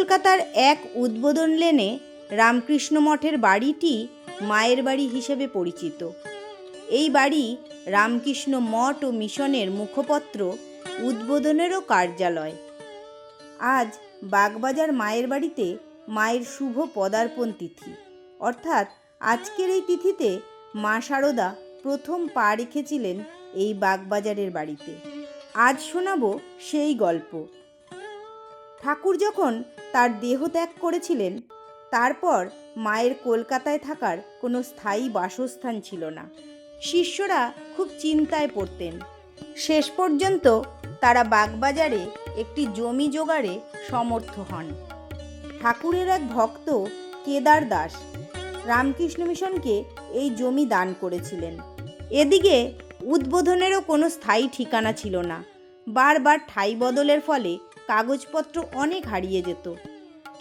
কলকাতার এক উদ্বোধন লেনে রামকৃষ্ণ মঠের বাড়িটি মায়ের বাড়ি হিসেবে পরিচিত। এই বাড়ি রামকৃষ্ণ মঠ ও মিশনের মুখপত্র উদ্বোধনেরও কার্যালয়। আজ বাগবাজার মায়ের বাড়িতে মায়ের শুভ পদার্পণ তিথি। অর্থাৎ আজকের এই তিথিতে মা শারদা প্রথম পা রেখেছিলেন এই বাগবাজারের বাড়িতে। আজ শোনাবো সেই গল্প। ঠাকুর যখন তার দেহ ত্যাগ করেছিলেন, তারপর মায়ের কলকাতায় থাকার কোনো স্থায়ী বাসস্থান ছিল না। শিষ্যরা খুব চিন্তায় পড়তেন। শেষ পর্যন্ত তারা বাগবাজারে একটি জমি জোগাড়ে সমর্থ হন। ঠাকুরের এক ভক্ত কেদার দাস রামকৃষ্ণ মিশনকে এই জমি দান করেছিলেন। এদিকে উদ্বোধনেরও কোনো স্থায়ী ঠিকানা ছিল না। বারবার ঠাই বদলের ফলে কাগজপত্র অনেক হারিয়ে যেত।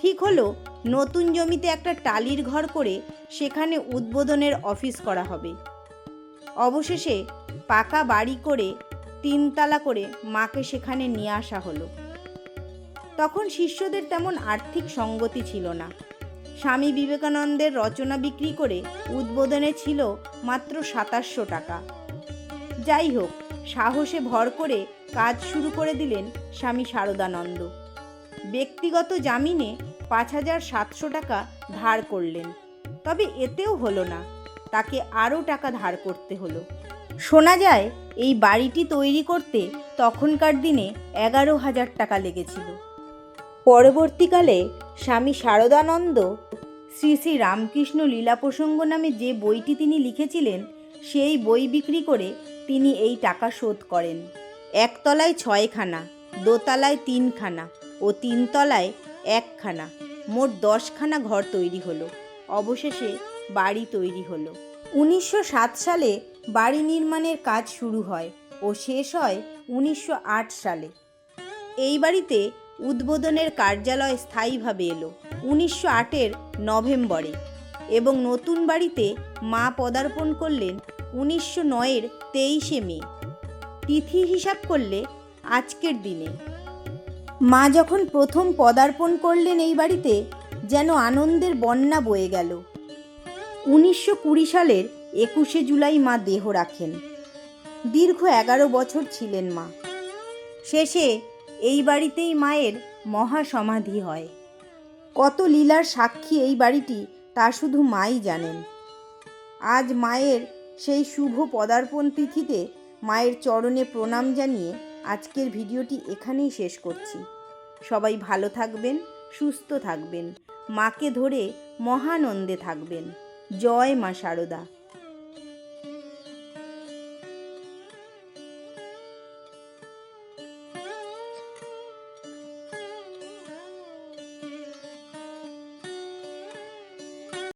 ঠিক হলো, নতুন জমিতে একটা টালির ঘর করে সেখানে উদ্বোধনের অফিস করা হবে। অবশেষে পাকা বাড়ি করে তিনতলা করে মাকে সেখানে নিয়ে আসা হলো। তখন শিষ্যদের তেমন আর্থিক সঙ্গতি ছিল না। স্বামী বিবেকানন্দের রচনা বিক্রি করে উদ্বোধনে ছিল মাত্র সাতাশশো টাকা। যাই হোক, সাহসে ভর করে কাজ শুরু করে দিলেন স্বামী শারদানন্দ। ব্যক্তিগত জামিনে পাঁচ হাজার সাতশো টাকা ধার করলেন। তবে এতেও হলো না, তাকে আরও টাকা ধার করতে হলো। শোনা যায়, এই বাড়িটি তৈরি করতে তখনকার দিনে এগারো হাজার টাকা লেগেছিল। পরবর্তীকালে স্বামী শারদানন্দ শ্রী শ্রী রামকৃষ্ণ লীলা প্রসঙ্গ নামে যে বইটি তিনি লিখেছিলেন, সেই বই বিক্রি করে তিনি এই টাকা শোধ করেন। একতলায় ছয়খানা, দোতলায় তিনখানা ও তিনতলায় একখানা। মোট দশখানা ঘর তৈরি হলো। অবশেষে বাড়ি তৈরি হলো। উনিশশো সাত সালে বাড়ি নির্মাণের কাজ শুরু হয় ও শেষ হয় উনিশশো আট সালে। এই বাড়িতে উদ্বোধনের কার্যালয় স্থায়ীভাবে এলো উনিশশো আটের নভেম্বরে এবং নতুন বাড়িতে মা পদার্পণ করলেন উনিশশো নয়ের তেইশে মে। তিথি হিসাব করলে আজকের দিনে। মা যখন প্রথম পদার্পণ করলেন এই বাড়িতে, যেন আনন্দের বন্যা বয়ে গেল। উনিশশো কুড়ি সালের একুশে জুলাই মা দেহ রাখেন। দীর্ঘ এগারো বছর ছিলেন মা। শেষে এই বাড়িতেই মায়ের মহাসমাধি হয়। কত লীলার সাক্ষী এই বাড়িটি তা শুধু মাই জানেন। আজ মায়ের সেই শুভ পদার্পণ তিথিতে মায়ের চরণে প্রণাম জানিয়ে আজকের ভিডিওটি এখানেই শেষ করছি। সবাই ভালো থাকবেন, সুস্থ থাকবেন, মাকে ধরে মহানন্দে থাকবেন। জয় মা শারদা